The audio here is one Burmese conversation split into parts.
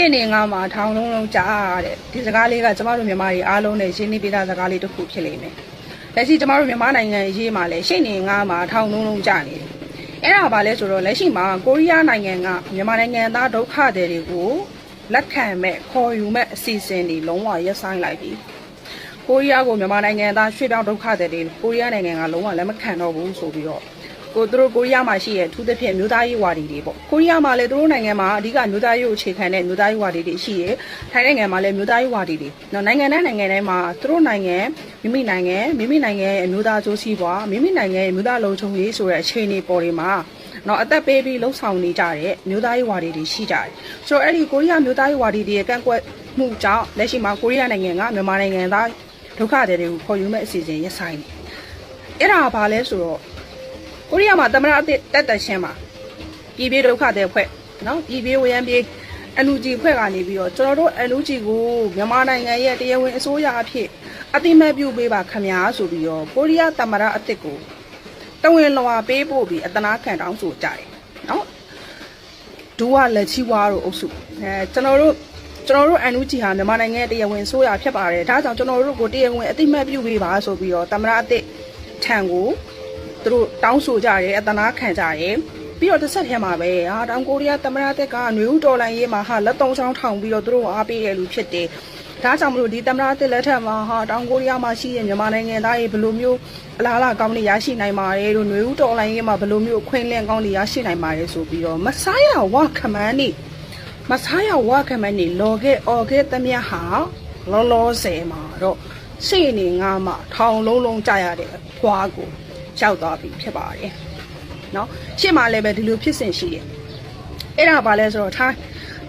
ရှင်းနေငါမှာထောင်လုံးလုံးကြားရတဲ့ဒီစကားလေးကကျမတို့မြန်မာတွေအားလုံးနဲ့ရှင်းနေပြတာစကားလေးတစ်ခုဖြစ်လိမ့်မယ်လက်ရှိကျမတို့မြန်မာနိုင်ငံအရေးမှာလည်းရှင်းနေငါမှာထောင်လုံးလုံးကြားနေတယ်အဲ့ဒါဘာလဲဆိုတော့လက်ရှိမှာကိုရီးယားနိုင်ငံကမြန်မာနိုင်ငံသားဒုက္ခသည်တွေကိုလက်ခံမဲ့ခေါ်ယူမဲ့အစီအစဉ်တွေလုံးဝရပ်ဆိုင်းလိုက်ပြီကိုရီးယားကိုမြန်မာနိုင်ငံသားရွှေ့ပြောင်းဒုက္ခသည်တွေကိုရီးယားနိုင်ငံကလုံးဝလက်မခံတော့ဘူးဆိုပြီးတော့ ကိုသူတို့ကိုရီးယားမှာရှိတဲ့အထူးသဖြင့်မြို့သားရေးဝါဒီတွေပေါ့ကိုရီးယားမှာလည်းသူတို့နိုင်ငံမှာအဓိကမြို့သားရေးကိုအခြေခံတဲ့မြို့သားရေးဝါဒီတွေရှိရဲထိုင်းနိုင်ငံမှာလည်းမြို့သားရေးဝါဒီတွေနော်နိုင်ငံတိုင်းနိုင်ငံတိုင်းမှာသူတို့နိုင်ငံမိမိနိုင်ငံမိမိနိုင်ငံရဲ့အမျိုးသားအကျိုးစီးပွားမိမိနိုင်ငံရဲ့မြို့သားလုံခြုံရေးဆိုတဲ့အခြေအနေပေါ်တွေမှာနော်အသက်ပေးပြီးလှုပ်ဆောင်နေကြတဲ့မြို့သားရေးဝါဒီတွေရှိကြတယ်ဆိုတော့အဲ့ဒီကိုရီးယားမြို့သားရေးဝါဒီတွေရဲ့ကန့်ကွက်မှုကြောင့်လက်ရှိမှာကိုရီးယားနိုင်ငံကမြန်မာနိုင်ငံသားဒုက္ခတွေတွေကိုခေါ်ယူမဲ့အစီအစဉ်ရပ်ဆိုင်တယ်။အဲ့ဒါကဘာလဲဆိုတော့ ကိုရီးယားမှာသမရအသစ်တက်တက်ရှင်းမှာပြည်ပြည်ဒုက္ခတွေဖွဲ့နော်ပြည်ပြည်ဝရံပြည်အန်ယူဂျီဖွဲ့ကနေပြီးတော့ကျွန်တော်တို့အန်ယူဂျီကိုမြန်မာနိုင်ငံရဲ့တရားဝင်အစိုးရအဖြစ်အတိမတ်ပြုပေးပါခမညာဆိုပြီးတော့ကိုရီးယားသမရအသစ်ကိုတဝင်လွာပေးဖို့ပြီးအတနာခံတောင်းဆိုကြတယ်နော်ဒူဝလက်ချီဝါတို့အုပ်စုအဲကျွန်တော်တို့ကျွန်တော်တို့အန်နူဂျီဟာမြန်မာနိုင်ငံရဲ့တရားဝင်ဆိုရဖြစ်ပါတယ်ဒါကြောင့်ကျွန်တော်တို့ကိုတရားဝင်အတိမတ်ပြုပေးပါဆိုပြီးတော့တမရအစ်စ်ထံကို သူတို့တောင်းဆိုကြတယ်အတနာခံကြတယ်ပြီးတော့တစ်ဆက်ထဲမှာပဲဟာတောင်ကိုရီးယားတမရအစ်စ်ကຫນွေဦးတော်လိုင်းရေးမှာဟာလက်သုံးချောင်းထောင်ပြီးတော့သူတို့အားပေးရလူဖြစ်တယ်ဒါကြောင့်မလို့ဒီတမရအစ်စ်လက်ထက်မှာဟာတောင်ကိုရီးယားမှာရှိတဲ့မြန်မာနိုင်ငံသားတွေဘယ်လိုမျိုးအလားအလာကောင်းတွေရရှိနိုင်ပါတယ်လို့ຫນွေဦးတော်လိုင်းရေးမှာဘယ်လိုမျိုးခွင့်လင့်ကောင်းတွေရရှိနိုင်ပါတယ်ဆိုပြီးတော့မဆိုင်ရဝခမန်းနေ မစားရဝခမနေလော်ခဲ့အော်ခဲ့သမျှဟာလောလောဆယ်မှာတော့စိတ်နေငါမှထောင်လုံးလုံးကြရတဲ့ဖွာကို ရောက်သွားပြီဖြစ်ပါတယ်เนาะရှေ့မှာလည်းပဲဒီလိုဖြစ်စဉ်ရှိတယ်အဲ့ဒါဘာလဲဆိုတော့ထိုင်း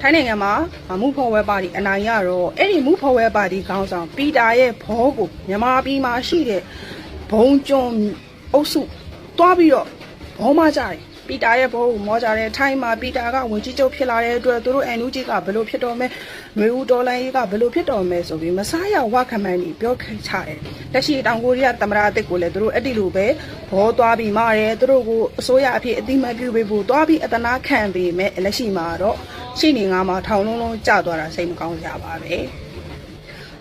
ထိုင်းနိုင်ငံမှာမူဖော်ဝဲပါတီအနိုင်ရတော့အဲ့ဒီမူဖော်ဝဲပါတီခေါင်းဆောင်ပီတာရဲ့ဘောကိုမြန်မာပြည်မှာရှိတဲ့ဘုံကျွန်းအုပ်စုတွားပြီးတော့ဘောမကြတယ် ပီတာရဲ့ဘောကိုမောကြတယ်ထိုင်းမှာပီတာကဝင်ကြီးချုပ်ဖြစ်လာတဲ့အတွက်သူတို့အန်နူဂျီကဘယ်လိုဖြစ်တော်မဲຫນွေဦးဒေါ်လာရေးကဘယ်လိုဖြစ်တော်မဲဆိုပြီးမစားရဝခမန်းကြီးပြောခဲ့ချတယ်လက်ရှိတောင်ကိုရီးယားသမ္မတအသစ်ကိုလည်းသူတို့အဲ့ဒီလိုပဲဘောသွားပြီးမာတယ်သူတို့ကိုအစိုးရအဖြစ်အတိမတ်ပြုပေးဖို့သွားပြီးအတနာခံပေးမယ်လက်ရှိမှာတော့ရှိနေငါမှာထောင်လုံးလုံးကျသွားတာစိတ်မကောင်းကြပါပဲ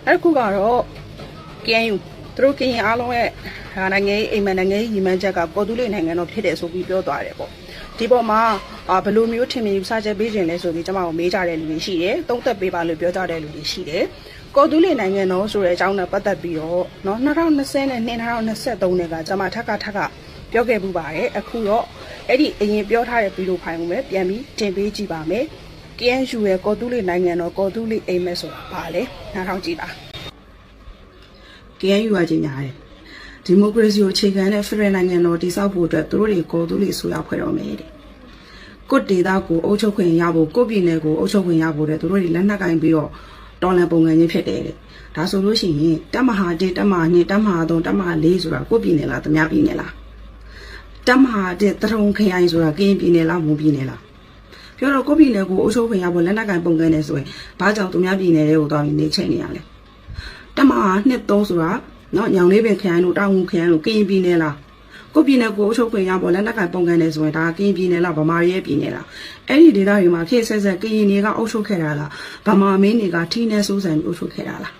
နောက်တစ်ခုကတော့ KNU သူတို့ကရင်အားလုံးရဲ့ဟာနိုင်ငံရေးအိမ်မက်နိုင်ငံရေးရည်မှန်းချက်ကပေါ်တူလေးနိုင်ငံတော်ဖြစ်တယ်ဆိုပြီးပြောသွားတယ်ပေါ့ဒီပေါ်မှာအာဘယ်လိုမျိုးထင်မြင်ယူဆချက်ပေးခြင်းလဲဆိုပြီးကျွန်မကိုမေးကြတဲ့လူတွေရှိတယ်သုံးသက်ပေးပါလို့ပြောကြတဲ့လူတွေရှိတယ်ကော်တူးလေးနိုင်ငံတော်ဆိုတဲ့အကြောင်းနဲ့ပတ်သက်ပြီးတော့เนาะ2020နဲ့2023နဲ့ကကျွန်မထပ်ကထပ်ကပြောခဲ့ပူပါတယ်အခုတော့အဲ့ဒီအရင်ပြောထားတဲ့ဗီဒီယိုဖိုင်ကိုပဲပြန်ပြီးတင်ပေးကြည့်ပါမယ် KNU ရဲ့ကော်တူးလေးနိုင်ငံတော်ကော်တူးလေးအိမ်မက်ဆိုတာဘာလဲနားထောင်ကြည့်ပါ KNU ကကြီးညာတယ်ဒီမိုကရေစီကိုအခြေခံတဲ့ဖက်ဒရယ်နိုင်ငံတော်တည်ဆောက်ဖို့အတွက်သူတို့တွေကိုသူတွေဆိုရဖွဲ့တော်မယ်တဲ့ကုတ်ဒေတာကိုအုပ်ချုပ်ခွင့်ရဖို့ကုတ်ပြည်နယ်ကိုအုပ်ချုပ်ခွင့်ရဖို့တဲ့သူတို့တွေလက်နက်ကင်ပြီးတော့တော်လန်ပုံငန်းချင်းဖြစ်တယ်တဲ့ဒါဆိုလို့ရှိရင်တမဟာ1တမဟာ2တမဟာ3တမဟာ4ဆိုတာကုတ်ပြည်နယ်လားတမပြည်နယ်လားတမဟာ1တထုံခရိုင်ဆိုတာကရင်ပြည်နယ်လားမွန်ပြည်နယ်လားပြောတော့ကုတ်ပြည်နယ်ကိုအုပ်ချုပ်ခွင့်ရဖို့လက်နက်ကင်ပုံငန်းနေဆိုရင်ဘာကြောင့်သူများပြည်နယ်တွေကိုသွားပြီးနေချိန်နေရလဲ တမဟာနှစ်သုံးဆိုတာနော်ညောင်လေးပင်ခရိုင်တို့တောင်ငူခရိုင်တို့ကရင်ပြည်နယ်လားကိုပြည်နယ်ကိုအုပ်ချုပ်ခွင့်ရပေါ်လက်နက်ကင်ပုံကန်နေဆိုရင်ဒါကရင်ပြည်နယ်လားဗမာရဲပြည်နယ်လားအဲ့ဒီဒေသတွေမှာဖြစ်ဆက်ဆက်ကရင်တွေကအုပ်ချုပ်ခဲ့တာလားဗမာမင်းတွေကထိနေစိုးစံအုပ်ချုပ်ခဲ့တာလား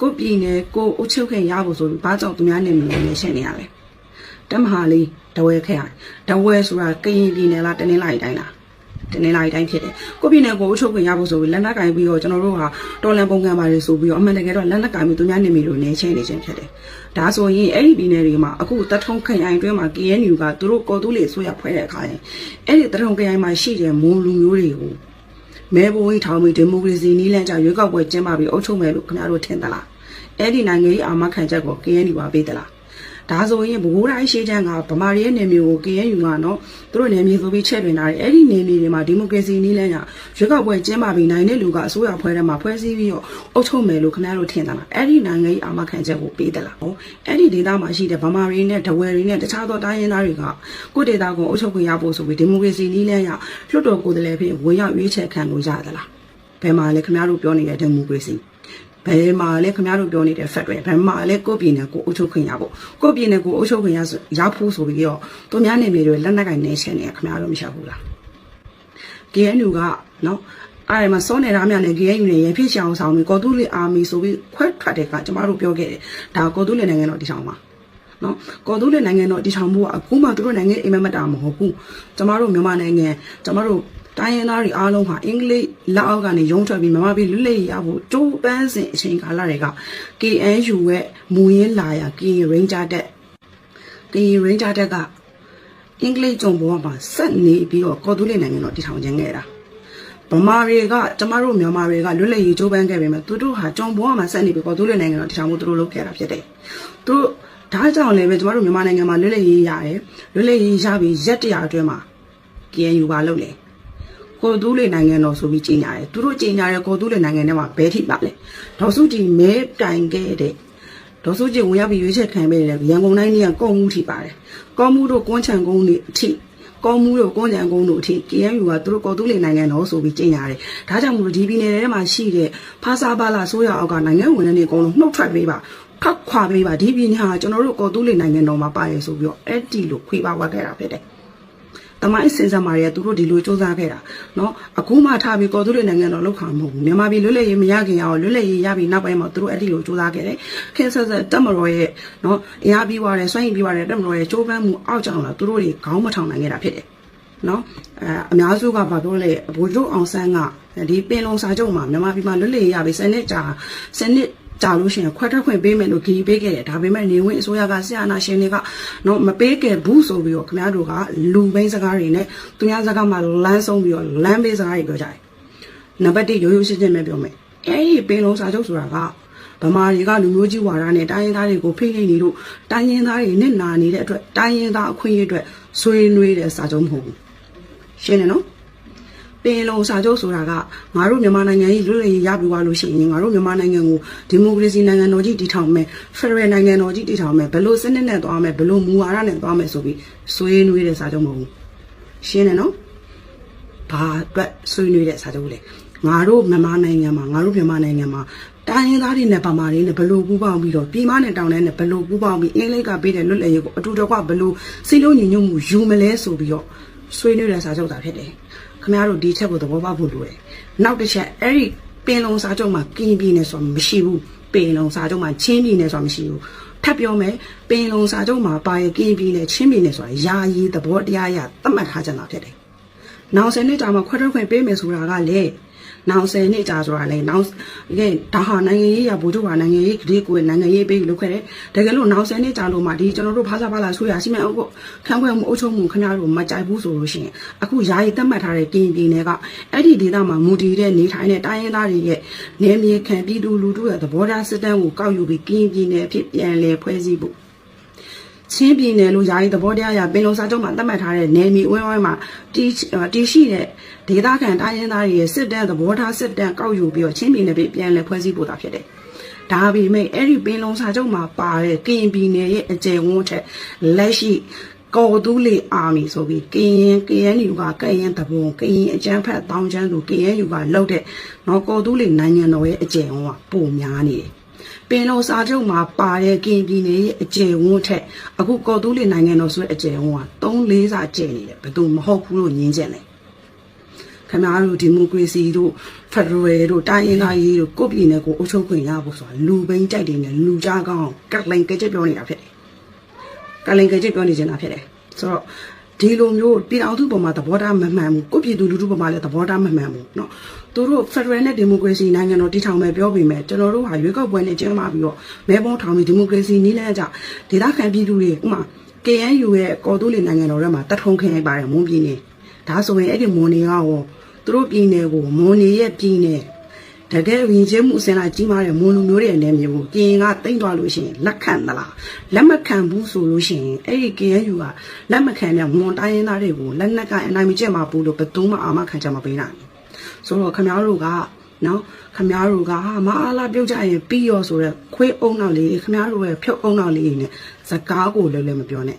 ကိုပြည်နယ်ကိုအုပ်ချုပ်ခွင့်ရဖို့ဆိုပြီးဘာကြောင့်သူများနေမလို့လဲရှင်းနေရလဲတမဟာလေးတဝဲခရိုင်တဝဲဆိုတာကရင်ပြည်နယ်လားတနင်္လာရီတိုင်းလား တနေ့လာတိုင်းဖြစ်တယ်ကိုပြည်နယ်ကိုအုပ်ချုပ်ခွင့်ရဖို့ဆိုပြီးလက်နက်ကင်ပြီးတော့ကျွန်တော်တို့ဟာတော်လန်ပုံကံပါတယ်ဆိုပြီးတော့အမှန်တကယ်တော့လက်နက်ကင်ပြီးသူများနေမီလို့နေချင်းနေချင်းဖြစ်တယ်ဒါဆိုရင်အဲ့ဒီပြည်နယ်တွေမှာအခုတထုံခရိုင်တွင်းမှာ KNU ကသူတို့ကော်တူးလေဆိုရဖွဲ့တဲ့အခါရင်အဲ့ဒီတထုံခရိုင်မှာရှိတဲ့မွန်လူမျိုးတွေကိုမဲဘိုးကြီးထောင်ပြီးဒီမိုကရေစီနည်းလမ်းကျရွေးကောက်ပွဲကျင်းပပြီးအုပ်ချုပ်မယ်လို့ခင်ဗျားတို့ထင်သလားအဲ့ဒီနိုင်ငံရေးအာမခံချက်ကို KNU ကပေးသလား ဒါဆိုရင်ဘိုးတိုင်းရှေးချမ်းကဗမာပြည်ရဲ့နေမျိုးကို KNU ကနော်သူတို့နေမျိုးဆိုပြီးချက်တွင်လာတယ်အဲ့ဒီနေမျိုးတွေမှာဒီမိုကရေစီနည်းလမ်းကရွေးကောက်ပွဲကျင်းပပြီးနိုင်တဲ့လူကအစိုးရဖွဲ့ထဲမှာဖွဲ့စည်းပြီးတော့အုပ်ချုပ်မယ်လို့ခင်ဗျားတို့ထင်သလားအဲ့ဒီနိုင်ငံရေးအာမခံချက်ကိုပေးသလားဟောအဲ့ဒီဒေသမှာရှိတဲ့ဗမာပြည်နဲ့ဒဝယ်တွေနဲ့တခြားသောတိုင်းရင်းသားတွေကကိုယ့်ဒေသကိုအုပ်ချုပ်ခွင့်ရဖို့ဆိုပြီးဒီမိုကရေစီနည်းလမ်းကလွှတ်တော်ကိုယ်စားလှယ်ဖြစ်ဝင်ရောက်ရွေးချယ်ခံလို့ရသလားဘယ်မှာလဲခင်ဗျားတို့ပြောနေတဲ့ဒီမိုကရေစီ ဘယ်မှာလဲခင်ဗျားတို့ပြောနေတဲ့ fact တွေဘယ်မှာလဲကိုယ့်ပြည်နယ်ကိုအုပ်ချုပ်ခွင့်ရဖို့ကိုယ့်ပြည်နယ်ကိုအုပ်ချုပ်ခွင့်ရဆိုရဖို့ဆိုပြီးတော့သူများနေမြေတွေလက်နက်ကင်နေချင်နေခင်ဗျားတို့မရှောက်ဘူးလား KNU ကနော်အဲ့ဒီမှာစောနေတာများနဲ့ KNU နဲ့ရဖြစ်ချအောင်ဆောင်ပြီးကော်တူးလီအာမီဆိုပြီးခွဲထွက်တဲ့ကကျမတို့ပြောခဲ့တယ်ဒါကော်တူးလီနိုင်ငံတော်တည်ထောင်ပါ နော်ကော်တူးလီနိုင်ငံတော်တည်ထောင်ဖို့ကအခုမှသူတို့နိုင်ငံအိမ်မက်မတာမဟုတ်ဘူးကျမတို့မြန်မာနိုင်ငံကျမတို့တိုင်းရင်းသားတွေအားလုံးဟာအင်္ဂလိပ်လက်အောက်ကနေရုံးထွက်ပြီးမြန်မာပြည်လွတ်လပ်ရေးရဖို့ကြိုးပမ်းစဉ်အချိန်ကာလတွေက KNU ရဲ့မူရင်းလာရာ KN Ranger တက် KN Ranger တက်ကအင်္ဂလိပ်ကြုံပေါ်မှာဆက်နေပြီးတော့ကော်တူးလီနိုင်ငံတော်တည်ထောင်ခြင်းခဲ့တာဗမာတွေကကျမတို့မြန်မာတွေကလွတ်လပ်ရေးကြိုးပမ်းခဲ့ပေမဲ့သူတို့ဟာကြုံပေါ်မှာဆက်နေပြီးတော့သူတို့နိုင်ငံတော်တည်ထောင်မှုသူတို့လုပ်ခဲ့တာဖြစ်တယ်။သူတို့ ဒါကြောင့်လည်းပဲကျမတို့မြန်မာနိုင်ငံမှာလွတ်လပ်ရေးရတယ်။လွတ်လပ်ရေးရပြီးရက်တရာအတွင်းမှာ KNU ပါလုပ်လေ။ကိုတူးလေနိုင်ငံတော်ဆိုပြီးကြီးညာတယ်။သူတို့ကြီးညာတဲ့ကိုတူးလေနိုင်ငံထဲမှာဘဲထိပါလဲ။ဒေါ်စုကြည်မဲတိုင်ခဲ့တဲ့ဒေါ်စုကြည်ဝင်ရောက်ပြီးရွေးချယ်ခံပေးတယ်ရန်ကုန်တိုင်းကြီးကကော့မှုထိပါတယ်။ကော့မှုတို့ကွန်းချံကုန်းတွေအထိကောင်းမှုတို့ကွန်ကြံကုန်းတို့အထိ KNU ကသူတို့ကော်တူးလေနိုင်ငံတော်ဆိုပြီးကျင်းရတယ်။ဒါကြောင့်မို့လို့ဒီပြည်နယ်ထဲမှာရှိတဲ့ဖာစာပါလာဆိုရအောက်ကနိုင်ငံဝင်တွေအကုန်လုံးနှုတ်ထွက်ပေးပါ။ ခောက်ခွာပေးပါဒီပြည်နယ်ဟာကျွန်တော်တို့ကော်တူးလေနိုင်ငံတော်မှာပါရဆိုပြီးတော့အဲ့ဒီလိုခွေပါဝတ်ခဲ့တာဖြစ်တယ်။တမိုင်းစင်စမာတွေကသူတို့ဒီလိုစူးစမ်းခဲ့တာเนาะအခုမှထားပြီးကော်တူးလေနိုင်ငံတော်လောက်ခါမဟုတ်ဘူးမြန်မာပြည်လွတ်လပ်ရေးမရခင်အောင်လွတ်လပ်ရေးရပြီးနောက်ပိုင်းမှာသူတို့အဲ့ဒီလိုစူးစမ်းခဲ့တယ်ခင်ဆက်ဆက်တက်မတော်ရဲ့เนาะအင်အားပြီးွားတယ်စွန့်ရင်ပြီးွားတယ်တက်မတော်ရဲ့ကြိုးပမ်းမှုအောက်ကြောင်လာသူတို့တွေခေါင်းမထောင်နိုင်ခဲ့တာဖြစ်တယ် နော်အဲအများစုကဘာပြောလဲဘိုလ်ချုပ်အောင်ဆန်းကဒီပင်လုံစာချုပ်မှာမြန်မာပြည်မှာလွတ်လပ်ရေးရပြီစနစ်ကြာစနစ် ကြာလို့ရှိရင်ခွဲထွက်ခွင့်ပေးမယ်လို့ဂီပေးခဲ့တယ်ဒါပေမဲ့နေဝင်အစိုးရကဆရာနာရှင်တွေကနော်မပေးခဲ့ဘူးဆိုပြီးတော့ခင်ဗျားတို့ကလူဘိန်းစကားတွေနဲ့သူများစကားမှာလမ်းဆုံးပြီးတော့လမ်းပေးစကားတွေပြောကြတယ်နံပါတ်1ရိုးရိုးရှင်းရှင်းပဲပြောမယ်အဲဒီပင်လုံစာချုပ်ဆိုတာကဗမာတွေကလူမျိုးကြီးဝါဒနဲ့တိုင်းရင်းသားတွေကိုဖိနှိပ်နေလို့တိုင်းရင်းသားတွေနဲ့နာနေတဲ့အတွက်တိုင်းရင်းသားအခွင့်အရေးအတွက်ဆွေးနွေးတဲ့စာချုပ်မဟုတ်ဘူးရှင်းတယ်နော် ပင်လုံစာချုပ်ဆိုတာကငါတို့မြန်မာနိုင်ငံကြီးလွတ်လပ်ရေးရပြီးသွားလို့ရှိရင်ငါတို့မြန်မာနိုင်ငံကိုဒီမိုကရေစီနိုင်ငံတော်ကြီးတည်ထောင်မယ်ဖက်ဒရယ်နိုင်ငံတော်ကြီးတည်ထောင်မယ်ဘယ်လိုစနစ်နဲ့သွားမယ်ဘယ်လိုမူဝါဒနဲ့သွားမယ်ဆိုပြီးဆွေးနွေးတဲ့စာချုပ်မဟုတ်ဘူးရှင်းတယ်နော်ဘာအတွက်ဆွေးနွေးတဲ့စာချုပ်လဲငါတို့မြန်မာနိုင်ငံမှာငါတို့မြန်မာနိုင်ငံမှာတိုင်းရင်းသားတွေနဲ့ဗမာတွေနဲ့ဘယ်လိုပူးပေါင်းပြီးတော့ပြည်မနဲ့တောင်တန်းနဲ့ဘယ်လိုပူးပေါင်းပြီးအင်္ဂလိပ်ကပေးတဲ့လွတ်လပ်ရေးကိုအတူတကွဘယ်လိုစိတ်လုံးညီညွတ်မှုယူမလဲဆိုပြီးတော့ဆွေးနွေးတဲ့စာချုပ်တာဖြစ်တယ်။ ခင်ဗျားတို့ဒီချက်ကိုသဘောပေါက်ဖို့လိုတယ်။နောက်တစ်ချက်အဲ့ဒီပင်လုံစာချုပ်မှာကင်းပြည်နယ်ဆိုတာမရှိဘူး။ပင်လုံစာချုပ်မှာချင်းပြည်နယ်ဆိုတာမရှိဘူး။ထပ်ပြောမယ်ပင်လုံစာချုပ်မှာပါရကင်းပြည်နယ်ချင်းပြည်နယ်ဆိုတာယာယီသဘောတရားအရသတ်မှတ်ထားကြတာဖြစ်တယ်။နောက်ဆယ်နှစ်ကြာမှခွဲထွက်ခွင့်ပေးမယ်ဆိုတာကလေ နောက်ဆယ်နှစ်ကြာဆိုတာလေနောက်ကဲဒါဟာနိုင်ငံရေးရဗိုလ်ချုပ်ဟာနိုင်ငံရေးကလေးကိုယ်နိုင်ငံရေးပေးလို့ခဲ့တယ်တကယ်လို့နောက်ဆယ်နှစ်ကြာလို့မှဒီကျွန်တော်တို့ဖားစားဖားလာဆိုရရှိမယ်ဟုတ်ခံခွဲမှုအုပ်ချုပ်မှုခင်ဗျားတို့မကြိုက်ဘူးဆိုလို့ရှိရင်အခုယာယီသတ်မှတ်ထားတဲ့ကင်းပြည်နယ်ကအဲ့ဒီဒေသမှာမူတည်တဲ့နေထိုင်တဲ့တိုင်းရင်းသားတွေရဲ့နေမြေခံပြည်သူလူထုရဲ့သဘောထားစစ်တမ်းကိုကောက်ယူပြီးကင်းပြည်နယ်ဖြစ်ပြန်လဲဖွဲ့စည်းဖို့ ချင်းပြည်နယ်လို့ယာယီသဘောတရားအရပင်လုံစာချုပ်မှာသတ်မှတ်ထားတဲ့နယ်မြေဝင်းဝိုင်းမှာတီးတီးရှိတဲ့ဒေသခံတိုင်းရင်းသားတွေရဲ့စစ်တမ်းသဘောထားစစ်တမ်းကောက်ယူပြီးတော့ချင်းပြည်နယ်ပြည်ပြန်လည်ဖွဲ့စည်းဖို့တာဖြစ်တယ်။ဒါပေမဲ့အဲ့ဒီပင်လုံစာချုပ်မှာပါတဲ့ကရင်ပြည်နယ်ရဲ့အကျယ်ဝန်းထက်လက်ရှိကော်တူးလေအာမီဆိုပြီးကရင် KNU ကကရင်တဘုံကရင်အကျန်းဖက်တောင်းချမ်းသူ KNU ကလှုပ်တဲ့နော်ကော်တူးလေနိုင်ငံတော်ရဲ့အကျယ်ဝန်းကပုံများနေတယ်။ ပင်လုံစာချုပ်မှာပါတဲ့ကင်ပြည်နယ်ရဲ့အကျယ်ဝန်းထက်အခုကော်တူးလီနိုင်ငံတော်ဆိုတဲ့အကျယ်ဝန်းက3 4စာကျယ်နေတယ်ဘယ်သူမဟုတ်ဘူးလို့ညင်းချက်လဲခင်ဗျားတို့ဒီမိုကရေစီတို့ဖက်ဒရယ်တို့တိုင်းရင်းသားရေးတို့ကိုယ့်ပြည်နယ်ကိုအုပ်ချုပ်ခွင့်ရဖို့ဆိုတာလူပိန်းကြိုက်တယ်နဲ့လူကြားကောင်းကက်လိုင်ကကြက်ပြောနေတာဖြစ်တယ်ကက်လိုင်ကကြက်ပြောနေနေတာဖြစ်တယ်ဆိုတော့ ဒီလိုမျိုးပြည်အောင်စုပေါ်မှာသဘောထားမမှန်ဘူးကိုယ့်ပြည်သူလူထုပေါ်မှာလည်းသဘောထားမမှန်ဘူးเนาะသူတို့ဖက်ဒရယ်နဲ့ဒီမိုကရေစီနိုင်ငံတော်တည်ထောင်မယ်ပြောပေမဲ့ကျွန်တော်တို့ဟာရွေးကောက်ပွဲနဲ့ကျင်းပပြီးတော့မဲပုံးထောင်ပြီးဒီမိုကရေစီနည်းလမ်းကြဒေသခံပြည်သူတွေဥမာ KNU ရဲ့ကော်တူးလီနိုင်ငံတော်ထဲမှာတထုံခင်းလိုက်ပါတယ်မွန်ပြည်နယ်ဒါဆိုရင်အဲ့ဒီမွန်နေကရောသူတို့ပြည်နယ်ကိုမွန်နေရဲ့ပြည်နယ် တကယ်ဝင်ချင်းမှုအစင်လာကြီးမားတဲ့မွန်လူမျိုးတွေအနေမျိုးကိုပြင်ကတိမ့်သွားလို့ရှိရင်လက်ခံသလားလက်မခံဘူးဆိုလို့ရှိရင်အဲ့ဒီ KNU ကလက်မခံတဲ့မွန်တိုင်းရင်းသားတွေကိုလက်နက်ကအနိုင်မကျက်မှာဘူးလို့ဘယ်သူမှအာမခံချက်မပေးနိုင်ဘူးဆိုတော့ခင်ဗျားတို့ကနော်ခမားတို့ကဟာမအားလာပြုတ်ကြရင်ပြီးရောဆိုတော့ခွေးအုံနောက်လေးခမားတို့ရဲ့ဖြုတ်အုံနောက်လေးနဲ့စကားကိုလည်းလည်းမပြောနဲ့